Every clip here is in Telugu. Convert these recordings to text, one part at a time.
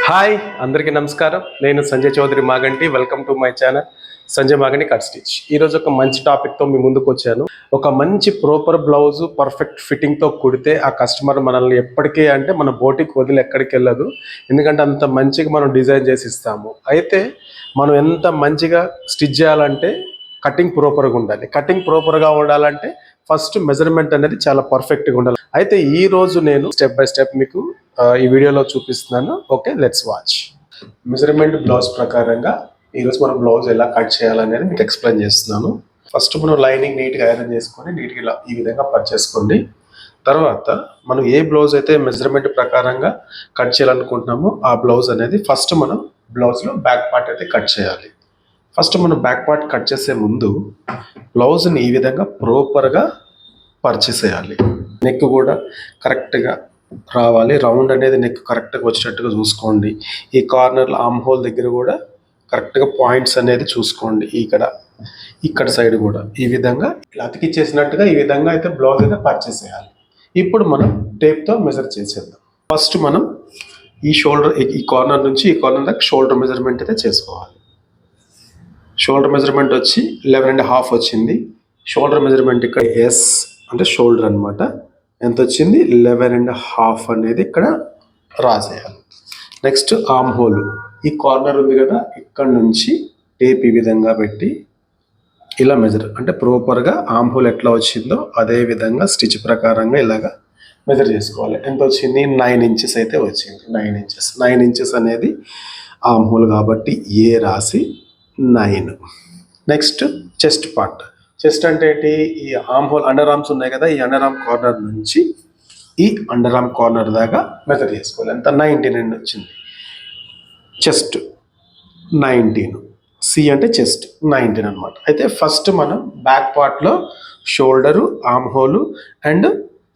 హాయ్ అందరికీ నమస్కారం. నేను Sanjay Chowdary Maganti. Welcome to my channel Sanjay Maganti cut stitch ఈరోజు ఒక మంచి టాపిక్తో మీ ముందుకు వచ్చాను. ఒక మంచి ప్రాపర్ బ్లౌజ్ పర్ఫెక్ట్ ఫిట్టింగ్తో కుడితే ఆ కస్టమర్ మనల్ని ఎప్పటికీ అంటే మన బోటికి వదిలి ఎక్కడికి వెళ్ళదు. ఎందుకంటే అంత మంచిగా మనం డిజైన్ చేసి ఇస్తాము. అయితే మనం ఎంత మంచిగా స్టిచ్ చేయాలంటే కటింగ్ ప్రాపర్గా ఉండాలి. కటింగ్ ప్రాపర్గా ఉండాలంటే ఫస్ట్ మెజర్మెంట్ అనేది చాలా పర్ఫెక్ట్గా ఉండాలి. అయితే ఈ రోజు నేను స్టెప్ బై స్టెప్ మీకు ఈ వీడియోలో చూపిస్తున్నాను. Okay let's watch measurement blouse ప్రకారంగా ఈరోజు మనం బ్లౌజ్ ఎలా కట్ చేయాలనేది మీకు ఎక్స్ప్లెయిన్ చేస్తున్నాను. ఫస్ట్ మనం లైనింగ్ నీట్గా ఐరన్ చేసుకొని నీట్గా ఇలా ఈ విధంగా కట్ చేసుకోండి. తర్వాత మనం ఏ బ్లౌజ్ అయితే మెజర్మెంట్ ప్రకారంగా కట్ చేయాలనుకుంటున్నామో ఆ బ్లౌజ్ అనేది ఫస్ట్ మనం బ్లౌజ్లో బ్యాక్ పార్ట్ అయితే కట్ చేయాలి. ఫస్ట్ మనం బ్యాక్ పార్ట్ కట్ చేసే ముందు బ్లౌజ్ని ఈ విధంగా ప్రాపర్గా చేయాలి. నెక్ కూడా కరెక్ట్గా రావాలి. రౌండ్ అనేది నెక్ కరెక్ట్గా వచ్చేటట్టుగా చూసుకోండి. ఈ కార్నర్లో ఆమ్ హోల్ దగ్గర కూడా కరెక్ట్గా పాయింట్స్ అనేది చూసుకోండి. ఇక్కడ ఇక్కడ సైడ్ కూడా. ఈ విధంగా ఇలా అతికిచ్చేసినట్టుగా ఈ విధంగా అయితే బ్లౌజ్ అయితే పర్చేస్ చేయాలి. ఇప్పుడు మనం టేప్తో మెజర్ చేసేద్దాం. ఫస్ట్ మనం ఈ షోల్డర్ ఈ కార్నర్ నుంచి ఈ కార్నర్ దాకా షోల్డర్ మెజర్మెంట్ అయితే చేసుకోవాలి. షోల్డర్ మెజర్మెంట్ వచ్చి లెవెన్ అండ్ హాఫ్ వచ్చింది. షోల్డర్ మెజర్మెంట్ ఇక్కడ ఎస్ అంటే షోల్డర్ అన్నమాట. ఎంత వచ్చింది? లెవెన్ అండ్ హాఫ్ అనేది ఇక్కడ రాసేయాలి. నెక్స్ట్ ఆమ్ హోల్ ఈ కార్నర్ ఉంది కదా ఇక్కడ నుంచి టేప్ ఈ విధంగా పెట్టి ఇలా మెజర్ అంటే ప్రాపర్గా ఆమ్ హోల్ ఎట్లా వచ్చిందో అదే విధంగా స్టిచ్ ప్రకారంగా ఇలాగా మెజర్ చేసుకోవాలి. ఎంత వచ్చింది? నైన్ ఇంచెస్ అయితే వచ్చింది. నైన్ ఇంచెస్ నైన్ ఇంచెస్ అనేది ఆమ్ హోల్ కాబట్టి ఏ రాసి nine. Next chest part chest అంటే ఏంటి? ఈ ఆమ్ హోల్ అండర్ ఆర్మ్స్ ఉన్నాయి కదా ఈ అండర్ ఆర్మ్ కార్నర్ నుంచి ఈ అండర్ ఆర్మ్ కార్నర్ దాకా మెజర్ చేసుకోవాలి. ఎంత నైన్టీన్ అండి వచ్చింది. చెస్ట్ నైన్టీన్ సి అంటే చెస్ట్ నైన్టీన్ అనమాట అయితే ఫస్ట్ మనం బ్యాక్ పార్ట్లో shoulder arm hole and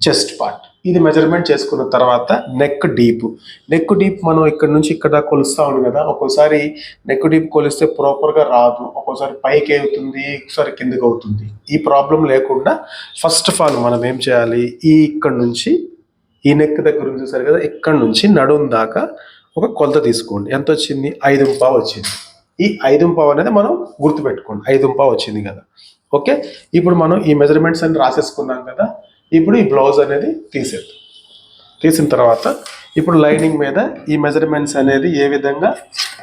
chest part ఇది మెజర్మెంట్ చేసుకున్న తర్వాత నెక్ డీప్ నెక్ డీప్ మనం ఇక్కడ నుంచి ఇక్కడ కొలుస్తా ఉంది కదా ఒక్కోసారి నెక్ డీప్ కొలిస్తే ప్రాపర్గా రాదు. ఒక్కోసారి పైకి అవుతుంది ఒకసారి కిందకి అవుతుంది. ఈ ప్రాబ్లం లేకుండా ఫస్ట్ ఆఫ్ ఆల్ మనం ఏం చేయాలి? ఈ ఇక్కడ నుంచి ఈ నెక్ దగ్గర నుంచి సరే కదా ఇక్కడ నుంచి నడుం దాకా ఒక కొలత తీసుకోండి. ఎంత వచ్చింది? ఐదు పావు వచ్చింది. ఈ ఐదు పావు అనేది మనం గుర్తుపెట్టుకోండి. ఐదు పావు వచ్చింది కదా. ఓకే? ఇప్పుడు మనం ఈ మెజర్మెంట్స్ అన్ని రాసేసుకున్నాం కదా ఇప్పుడు ఈ బ్లౌజ్ అనేది తీసేద్దాం. తీసిన తర్వాత ఇప్పుడు లైనింగ్ మీద ఈ మెజర్మెంట్స్ అనేది ఏ విధంగా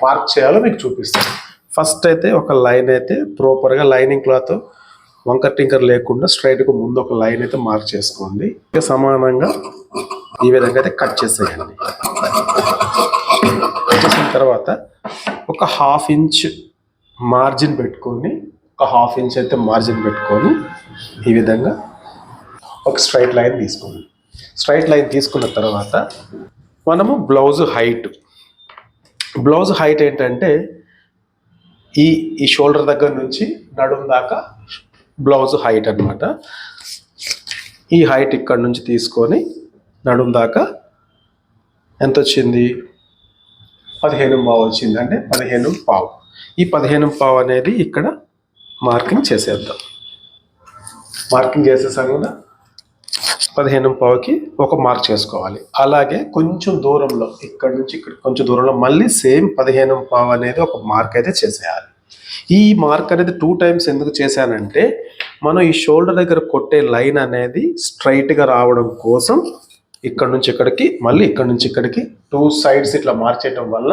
మార్క్ చేయాలో మీకు చూపిస్తాను. ఫస్ట్ అయితే ఒక లైన్ అయితే ప్రాపర్గా లైనింగ్ క్లాత్ వంకర్ టింకర్ లేకుండా స్ట్రైట్గా ముందు ఒక లైన్ అయితే మార్క్ చేసుకోండి. సమానంగా ఈ విధంగా అయితే కట్ చేసేయండి. కట్ చేసిన తర్వాత ఒక హాఫ్ ఇంచ్ మార్జిన్ పెట్టుకొని ఒక హాఫ్ ఇంచ్ అయితే మార్జిన్ పెట్టుకొని ఈ విధంగా ఒక స్ట్రైట్ లైన్ తీసుకున్నాం స్ట్రైట్ లైన్ తీసుకున్న తర్వాత మనము బ్లౌజ్ హైట్ బ్లౌజ్ హైట్ ఏంటంటే ఈ ఈ షోల్డర్ దగ్గర నుంచి నడుము దాకా బ్లౌజ్ హైట్ అన్నమాట. ఈ హైట్ ఇక్కడ నుంచి తీసుకొని నడుము దాకా ఎంత వచ్చింది? పదిహేను పావు వచ్చింది. అంటే పదిహేను పావు. ఈ పదిహేను పావు అనేది ఇక్కడ మార్కింగ్ చేసేద్దాం. మార్కింగ్ చేసేసాం కదా? పదిహేను పావుకి ఒక మార్క్ చేసుకోవాలి. అలాగే కొంచెం దూరంలో ఇక్కడ నుంచి ఇక్కడ కొంచెం దూరంలో మళ్ళీ సేమ్ పదిహేను పావు అనేది ఒక మార్క్ అయితే చేసేయాలి. ఈ మార్క్ అనేది టూ టైమ్స్ ఎందుకు చేశానంటే మనం ఈ షోల్డర్ దగ్గర కొట్టే లైన్ అనేది స్ట్రైట్గా రావడం కోసం ఇక్కడ నుంచి ఇక్కడికి మళ్ళీ ఇక్కడ నుంచి ఇక్కడికి టూ సైడ్స్ ఇట్లా మార్చేయటం వల్ల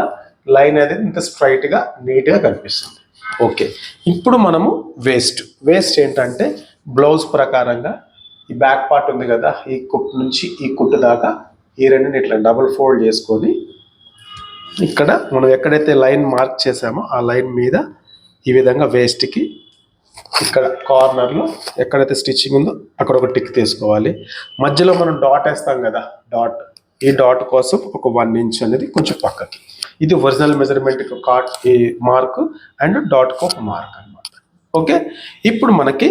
లైన్ అనేది ఇంత స్ట్రైట్గా నీట్గా కనిపిస్తుంది. ఓకే. ఇప్పుడు మనము వేస్ట్. వేస్ట్ ఏంటంటే బ్లౌజ్ ప్రకారంగా ఈ బ్యాక్ పార్ట్ ఉంది కదా ఈ కుట్టు నుంచి ఈ కుట్టు దాకా ఈ రెండుని ఇట్లా డబుల్ ఫోల్డ్ చేసుకొని ఇక్కడ మనం ఎక్కడైతే లైన్ మార్క్ చేసామో ఆ లైన్ మీద ఈ విధంగా వేస్ట్కి ఇక్కడ కార్నర్లో ఎక్కడైతే స్టిచ్చింగ్ ఉందో అక్కడ ఒక టిక్ తీసుకోవాలి. మధ్యలో మనం డాట్ వేస్తాం కదా డాట్ ఈ డాట్ కోసం ఒక వన్ ఇంచ్ అనేది కొంచెం పక్కకి. ఇది ఒరిజినల్ మెజర్మెంట్ కాట్ ఈ మార్క్ అండ్ డాట్కి ఒక మార్క్ అన్నమాట. ఓకే ఇప్పుడు మనకి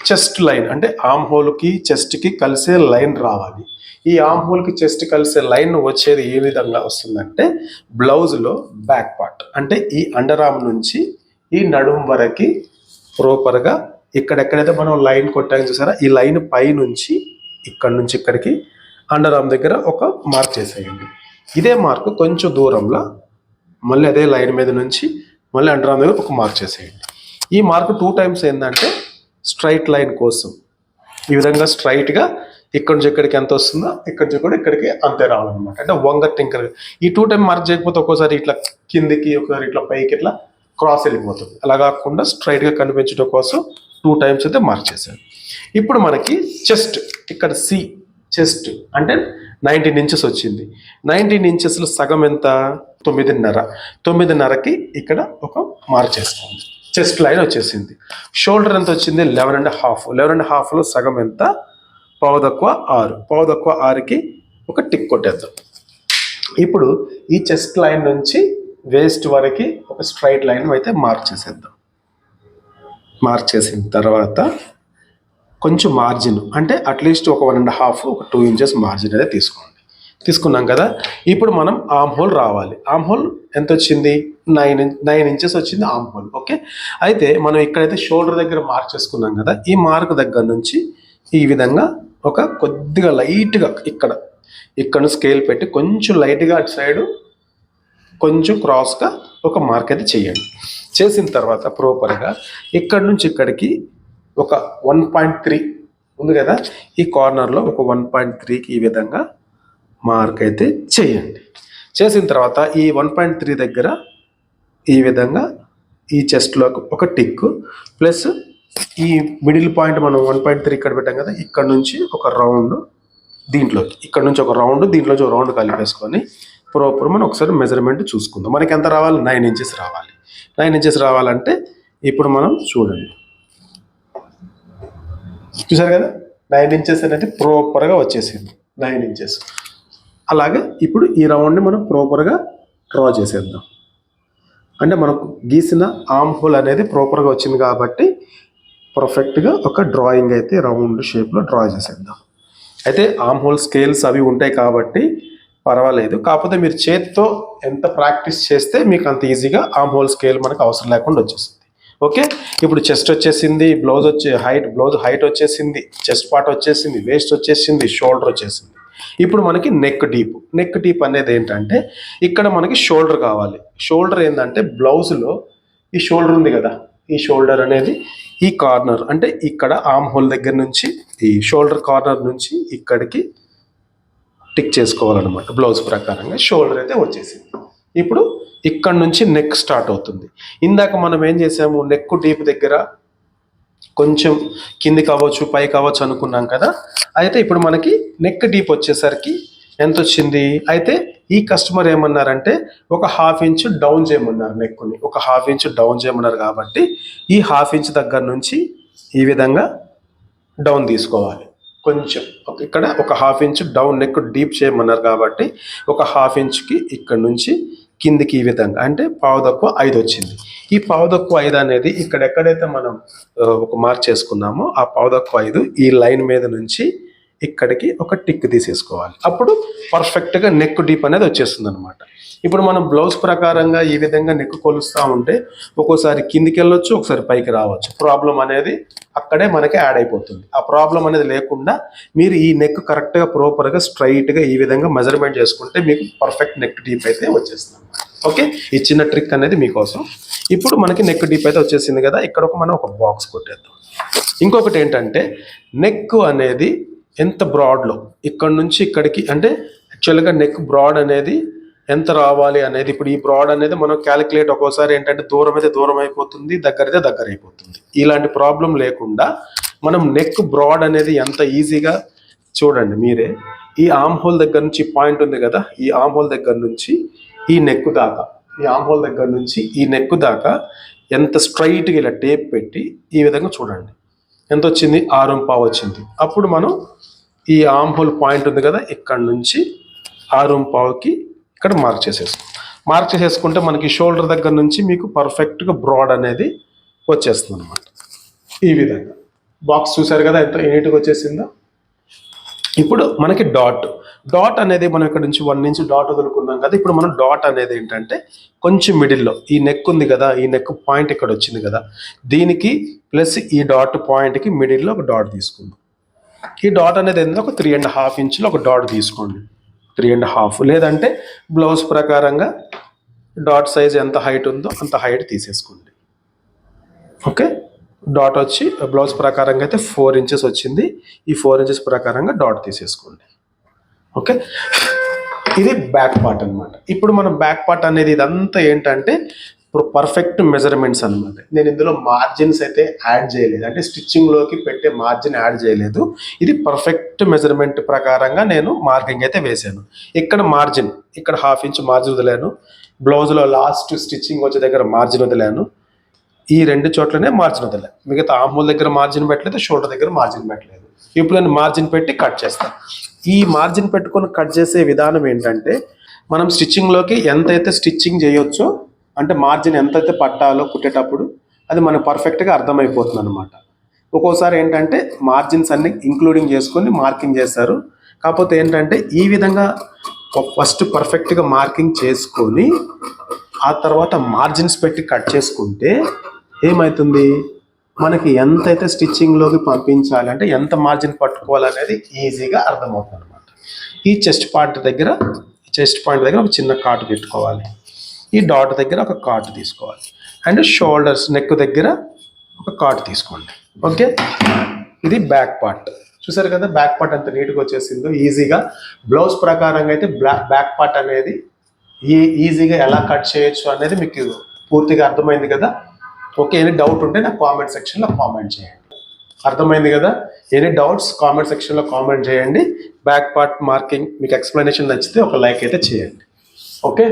చెస్ట్ లైన్ అంటే ఆమ్ హోల్కి చెస్ట్కి కలిసే లైన్ రావాలి. ఈ ఆమ్ హోల్కి చెస్ట్ కలిసే లైన్ వచ్చేది ఏ విధంగా వస్తుందంటే బ్లౌజ్లో బ్యాక్ పార్ట్ అంటే ఈ అండర్ ఆమ్ నుంచి ఈ నడుము వరకు ప్రాపర్గా ఇక్కడెక్కడైతే మనం లైన్ కొట్టాం చూసారా ఈ లైన్ పై నుంచి ఇక్కడ నుంచి ఇక్కడికి అండర్ ఆమ్ దగ్గర ఒక మార్క్ చేసేయండి. ఇదే మార్క్ కొంచెం దూరంలో మళ్ళీ అదే లైన్ మీద నుంచి మళ్ళీ అండర్ ఆమ్ దగ్గర ఒక మార్క్ చేసేయండి. ఈ మార్క్ టూ టైమ్స్ ఏంటంటే స్ట్రైట్ లైన్ కోసం. ఈ విధంగా స్ట్రైట్గా ఇక్కడి నుంచి ఇక్కడికి ఎంత వస్తుందో ఇక్కడి నుంచి కూడా ఇక్కడికి అంతే రావాలన్నమాట. అంటే వంగ టింకర్ ఈ టూ టైం మార్క్ చేయకపోతే ఒక్కోసారి ఇట్లా కిందికి ఒకసారి ఇట్లా పైకి ఇట్లా క్రాస్ వెళ్ళిపోతుంది. అలా కాకుండా స్ట్రైట్గా కనిపించడం కోసం టూ టైమ్స్ అయితే మార్క్ చేశాను ఇప్పుడు మనకి చెస్ట్ ఇక్కడ సి చెస్ట్ అంటే నైన్టీన్ ఇంచెస్ వచ్చింది. నైన్టీన్ ఇంచెస్లో సగం ఎంత? తొమ్మిదిన్నర. తొమ్మిదిన్నరకి ఇక్కడ ఒక మార్క్ చేస్తుంది చెస్ట్ లైన్ వచ్చేసింది. షోల్డర్ ఎంత వచ్చింది? Eleven and half. Eleven and హాఫ్లో సగం ఎంత? పావు తక్కువ ఆరు. పావు తక్కువ ఆరుకి ఒక టిక్ కొట్టేద్దాం. ఇప్పుడు ఈ చెస్ట్ లైన్ నుంచి వేస్ట్ వరకు ఒక స్ట్రైట్ లైన్ అయితే మార్క్ చేసేద్దాం. మార్క్ చేసిన తర్వాత కొంచెం మార్జిన్ అంటే అట్లీస్ట్ ఒక వన్ అండ్ హాఫ్ ఒక టూ ఇంచెస్ మార్జిన్ అయితే తీసుకోండి. తీసుకున్నాం కదా? ఇప్పుడు మనం ఆమ్ హోల్ రావాలి. ఆమ్ హోల్ ఎంత వచ్చింది? నైన్ నైన్ ఇంచెస్ వచ్చింది ఆమ్ హోల్ ఓకే? అయితే మనం ఇక్కడైతే షోల్డర్ దగ్గర మార్క్ చేసుకున్నాం కదా ఈ మార్క్ దగ్గర నుంచి ఈ విధంగా ఒక కొద్దిగా లైట్గా ఇక్కడ ఇక్కడ స్కేల్ పెట్టి కొంచెం లైట్గా అటు సైడు కొంచెం క్రాస్గా ఒక మార్క్ అయితే చేయండి. చేసిన తర్వాత ప్రాపర్గా ఇక్కడ నుంచి ఇక్కడికి ఒక వన్ పాయింట్ త్రీ ఉంది కదా ఈ కార్నర్లో ఒక వన్ పాయింట్ త్రీకి ఈ విధంగా మార్క్ అయితే చేయండి. చేసిన తర్వాత ఈ వన్ పాయింట్ త్రీ దగ్గర ఈ విధంగా ఈ చెస్ట్లోకి ఒక టిక్ ప్లస్ ఈ మిడిల్ పాయింట్ మనం వన్ పాయింట్ త్రీ ఇక్కడ పెట్టాం కదా ఇక్కడ నుంచి ఒక రౌండ్ దీంట్లోకి ఇక్కడ నుంచి ఒక రౌండ్ దీంట్లోంచి ఒక రౌండ్ కలిపేసుకొని ప్రాపర్ మనం ఒకసారి మెజర్మెంట్ చూసుకుందాం. మనకి ఎంత రావాలి? నైన్ ఇంచెస్ రావాలి. నైన్ ఇంచెస్ రావాలంటే ఇప్పుడు మనం చూడండి. చూసారు కదా? నైన్ ఇంచెస్ అనేది ప్రాపర్గా వచ్చేసింది. నైన్ ఇంచెస్ అలాగే ఇప్పుడు ఈ రౌండ్ని మనం ప్రాపర్గా డ్రా చేసేద్దాం. అంటే మనకు గీసిన ఆమ్ హోల్ అనేది ప్రాపర్గా వచ్చింది కాబట్టి పర్ఫెక్ట్గా ఒక డ్రాయింగ్ అయితే రౌండ్ షేప్లో డ్రా చేసేద్దాం. అయితే ఆమ్ హోల్ స్కేల్స్ అవి ఉంటాయి కాబట్టి పర్వాలేదు. కాకపోతే మీరు చేతితో ఎంత ప్రాక్టీస్ చేస్తే మీకు అంత ఈజీగా ఆమ్ హోల్ స్కేల్ మనకు అవసరం లేకుండా వచ్చేస్తుంది. ఓకే? ఇప్పుడు చెస్ట్ వచ్చేసింది బ్లౌజ్ వచ్చే హైట్ బ్లౌజ్ హైట్ వచ్చేసింది చెస్ట్ పార్ట్ వచ్చేసింది వేస్ట్ వచ్చేసింది షోల్డర్ వచ్చేసింది. ఇప్పుడు మనకి నెక్ డీప్ నెక్ డీప్ అనేది ఏంటంటే ఇక్కడ మనకి షోల్డర్ కావాలి. షోల్డర్ ఏంటంటే బ్లౌజ్లో ఈ షోల్డర్ ఉంది కదా. ఈ షోల్డర్ అనేది ఈ కార్నర్ అంటే ఇక్కడ ఆమ్ హోల్ దగ్గర నుంచి ఈ షోల్డర్ కార్నర్ నుంచి ఇక్కడికి టిక్ చేసుకోవాలన్నమాట. బ్లౌజ్ ప్రకారంగా షోల్డర్ అయితే వచ్చేసింది. ఇప్పుడు ఇక్కడ నుంచి నెక్ స్టార్ట్ అవుతుంది. ఇందాక మనం ఏం చేసాము? నెక్ డీప్ దగ్గర కొంచెం కింది కావచ్చు పై కావచ్చు అనుకున్నాం కదా. అయితే ఇప్పుడు మనకి నెక్ డీప్ వచ్చేసరికి ఎంత వచ్చింది అయితే ఈ కస్టమర్ ఏమన్నారంటే ఒక హాఫ్ ఇంచ్ డౌన్ చేయమన్నారు నెక్కుని ఒక హాఫ్ ఇంచ్ డౌన్ చేయమన్నారు కాబట్టి ఈ హాఫ్ ఇంచ్ దగ్గర నుంచి ఈ విధంగా డౌన్ తీసుకోవాలి. కొంచెం. ఇక్కడ ఒక half inch down neck deep చేయమన్నారు కాబట్టి ఒక హాఫ్ ఇంచ్కి ఇక్కడ నుంచి కిందికి ఈ విధంగా. అంటే పావు తక్కువ ఐదు వచ్చింది. ఈ పావు తక్కువ ఐదు అనేది ఇక్కడ ఎక్కడైతే మనం ఒక మార్క్ చేసుకున్నామో ఆ పావు తక్కువ ఐదు ఈ లైన్ మీద నుంచి ఇక్కడికి ఒక టిక్ తీసేసుకోవాలి. అప్పుడు పర్ఫెక్ట్గా నెక్ డీప్ అనేది వచ్చేస్తుంది అనమాట ఇప్పుడు మనం బ్లౌజ్ ప్రకారంగా ఈ విధంగా నెక్ కొలుస్తూ ఉంటే ఒక్కోసారి కిందికి వెళ్ళొచ్చు ఒకసారి పైకి రావచ్చు. ప్రాబ్లం అనేది అక్కడే మనకి యాడ్ అయిపోతుంది. ఆ ప్రాబ్లం అనేది లేకుండా మీరు ఈ నెక్ కరెక్ట్గా ప్రాపర్గా స్ట్రైట్గా ఈ విధంగా మెజర్మెంట్ చేసుకుంటే మీకు పర్ఫెక్ట్ నెక్ డీప్ అయితే వచ్చేస్తుంది. ఓకే ఈ చిన్న ట్రిక్ అనేది మీకోసం. ఇప్పుడు మనకి నెక్ డీప్ అయితే వచ్చేసింది కదా ఇక్కడ ఒక మనం ఒక బాక్స్ కొట్టేద్దాం. ఇంకొకటి ఏంటంటే నెక్ అనేది ఎంత బ్రాడ్లో ఇక్కడ నుంచి ఇక్కడికి అంటే యాక్చువల్గా నెక్ బ్రాడ్ అనేది ఎంత రావాలి అనేది ఇప్పుడు ఈ బ్రాడ్ అనేది మనం క్యాలిక్యులేట్ ఒక్కోసారి ఏంటంటే దూరం అయితే దూరం అయిపోతుంది దగ్గర అయితే దగ్గర అయిపోతుంది. ఇలాంటి ప్రాబ్లం లేకుండా మనం నెక్ బ్రాడ్ అనేది ఎంత ఈజీగా చూడండి మీరే. ఈ ఆమ్ హోల్ దగ్గర నుంచి పాయింట్ ఉంది కదా ఈ ఆమ్ హోల్ దగ్గర నుంచి ఈ నెక్ దాకా ఈ ఆమ్ హోల్ దగ్గర నుంచి ఈ నెక్ దాకా ఎంత స్ట్రైట్గా ఇలా టేప్ పెట్టి ఈ విధంగా చూడండి. ఎంత వచ్చింది ఆరు పావు వచ్చింది అప్పుడు మనం ఈ ఆమ్ హోల్ పాయింట్ ఉంది కదా ఇక్కడ నుంచి ఆరు పావుకి ఇక్కడ మార్క్ చేసేస్తాం మార్క్ చేసేసుకుంటే మనకి షోల్డర్ దగ్గర నుంచి మీకు పర్ఫెక్ట్గా బ్రాడ్ అనేది వచ్చేస్తుంది అనమాట ఈ విధంగా. బాక్స్ చూసారు కదా ఎంత నీట్గా వచ్చేసిందో? ఇప్పుడు మనకి డాట్. డాట్ అనేది మనం ఇక్కడ నుంచి వన్ నుంచి డాట్ వదులుకున్నాం కదా ఇప్పుడు మనం డాట్ అనేది ఏంటంటే కొంచెం మిడిల్లో ఈ నెక్ ఉంది కదా ఈ నెక్ పాయింట్ ఇక్కడ వచ్చింది కదా దీనికి ప్లస్ ఈ డాట్ పాయింట్కి మిడిల్లో ఒక డాట్ తీసుకుందాం. ఈ డాట్ అనేది ఏంటంటే ఒక త్రీ అండ్ హాఫ్ ఇంచ్లో ఒక డాట్ తీసుకోండి. త్రీ అండ్ హాఫ్ లేదంటే బ్లౌజ్ ప్రకారంగా డాట్ సైజ్ ఎంత హైట్ ఉందో అంత హైట్ తీసేసుకోండి. ఓకే? డాట్ వచ్చి బ్లౌజ్ ప్రకారంగా అయితే ఫోర్ ఇంచెస్ వచ్చింది. ఈ ఫోర్ ఇంచెస్ ప్రకారంగా డాట్ తీసేసుకోండి. ఓకే? ఇది బ్యాక్ పార్ట్ అనమాట ఇప్పుడు మనం బ్యాక్ పార్ట్ అనేది ఇదంతా ఏంటంటే ఇప్పుడు పర్ఫెక్ట్ మెజర్మెంట్స్ అన్నమాట. నేను ఇందులో మార్జిన్స్ అయితే యాడ్ చేయలేదు. అంటే స్టిచ్చింగ్లోకి పెట్టే మార్జిన్ యాడ్ చేయలేదు. ఇది పర్ఫెక్ట్ మెజర్మెంట్ ప్రకారంగా నేను మార్కింగ్ అయితే వేశాను. ఇక్కడ మార్జిన్ ఇక్కడ హాఫ్ ఇంచ్ మార్జిన్ వదిలాను. బ్లౌజ్లో లాస్ట్ స్టిచ్చింగ్ వచ్చే దగ్గర మార్జిన్ వదిలాను. ఈ రెండు చోట్లనే మార్జిన్ వదిలే మిగతా ఆమూల్ దగ్గర మార్జిన్ పెట్టలేదు షోల్డర్ దగ్గర మార్జిన్ పెట్టలేదు. ఇప్పుడు మార్జిన్ పెట్టి కట్ చేస్తాను ఈ మార్జిన్ పెట్టుకొని కట్ చేసే విధానం ఏంటంటే మనం స్టిచ్చింగ్లోకి ఎంతైతే స్టిచ్చింగ్ చేయొచ్చో అంటే మార్జిన్ ఎంతైతే పట్టాలో కుట్టేటప్పుడు అది మనకు పర్ఫెక్ట్గా అర్థమైపోతుంది అనమాట ఒక్కోసారి ఏంటంటే మార్జిన్స్ అన్ని ఇంక్లూడింగ్ చేసుకొని మార్కింగ్ చేస్తారు. కాకపోతే ఏంటంటే ఈ విధంగా ఫస్ట్ పర్ఫెక్ట్గా మార్కింగ్ చేసుకొని ఆ తర్వాత మార్జిన్స్ పెట్టి కట్ చేసుకుంటే ఏమవుతుంది మనకి ఎంతైతే స్టిచ్చింగ్లోకి పంపించాలి అంటే ఎంత మార్జిన్ పట్టుకోవాలనేది ఈజీగా అర్థమవుతుంది అనమాట ఈ చెస్ట్ పార్ట్ దగ్గర చెస్ట్ పాయింట్ దగ్గర ఒక చిన్న కాటు పెట్టుకోవాలి. ఈ డాట్ దగ్గర ఒక కాటు తీసుకోవాలి. అండ్ షోల్డర్స్ నెక్ దగ్గర ఒక కాటు తీసుకోండి. ఓకే ఇది బ్యాక్ పార్ట్ చూసారు కదా బ్యాక్ పార్ట్ అంత నీట్గా వచ్చేసిందో ఈజీగా బ్లౌజ్ ప్రకారంగా అయితే బ్లాక్ బ్యాక్ పార్ట్ అనేది ఈ ఈజీగా ఎలా కట్ చేయొచ్చు అనేది మీకు పూర్తిగా అర్థమైంది కదా? ఓకే ఎనీ డౌట్ ఉంటే నాకు కామెంట్ సెక్షన్లో కామెంట్ చేయండి. అర్థమైంది కదా? ఎనీ డౌట్స్ కామెంట్ సెక్షన్లో కామెంట్ చేయండి. బ్యాక్ పార్ట్ మార్కింగ్ మీకు ఎక్స్ప్లెనేషన్ నచ్చితే ఒక లైక్ అయితే చేయండి. ఓకే